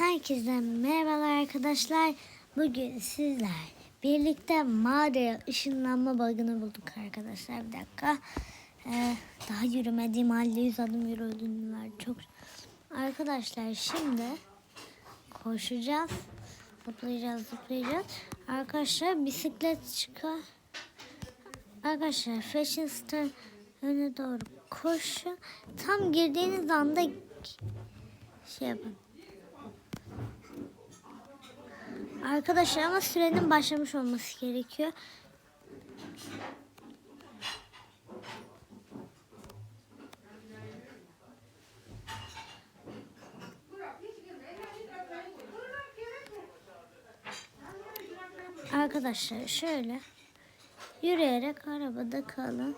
Herkese merhabalar arkadaşlar. Bugün sizler birlikte mağaraya ışınlanma bug'ını bulduk arkadaşlar. Bir dakika. Ee, daha yürümediğim halde 100 adım yürüdüm. Çok Arkadaşlar şimdi koşacağız. Zıplayacağız zıplayacağız. Arkadaşlar bisiklet çıkar. Arkadaşlar Fashion Star öne doğru koşun. Tam girdiğiniz anda şey yapın. Arkadaşlar ama sürenin başlamış olması gerekiyor. Arkadaşlar şöyle yürüyerek arabada kalın.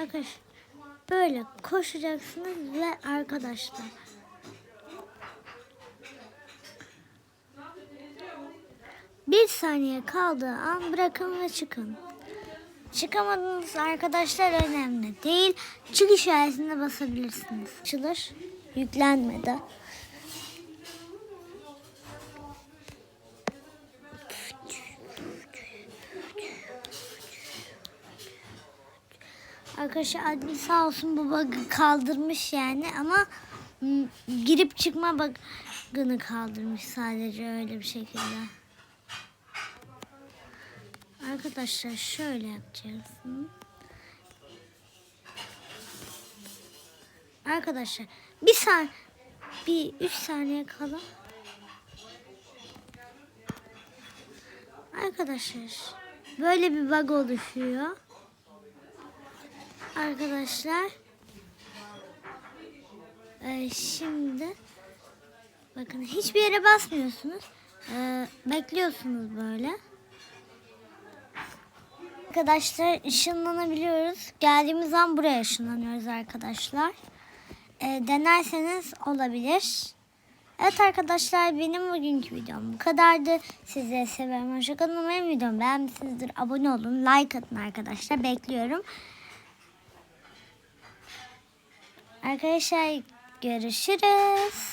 Arkadaşlar böyle koşacaksınız ve arkadaşlar bir saniye kaldığı an bırakın ve çıkın. Çıkamadığınız arkadaşlar önemli değil. Çıkış işaretine basabilirsiniz. Açılır. Yüklenmedi. Arkadaşlar admin sağ olsun bu bug'ı kaldırmış yani ama m, girip çıkma bug'ını kaldırmış sadece öyle bir şekilde. Arkadaşlar şöyle yapacağız. Arkadaşlar bir saniye bir üç saniye kala. Arkadaşlar böyle bir bug oluşuyor. Arkadaşlar ee, şimdi bakın hiçbir yere basmıyorsunuz. Ee, bekliyorsunuz böyle. Arkadaşlar ışınlanabiliyoruz. Geldiğimiz an buraya ışınlanıyoruz arkadaşlar. Ee, denerseniz olabilir. Evet arkadaşlar benim bugünkü videom bu kadardı. Sizleri seviyorum. Hoşçakalın. Umarım videomu beğenmişsinizdir. Abone olun. Like atın arkadaşlar. Bekliyorum. Arkadaşlar görüşürüz.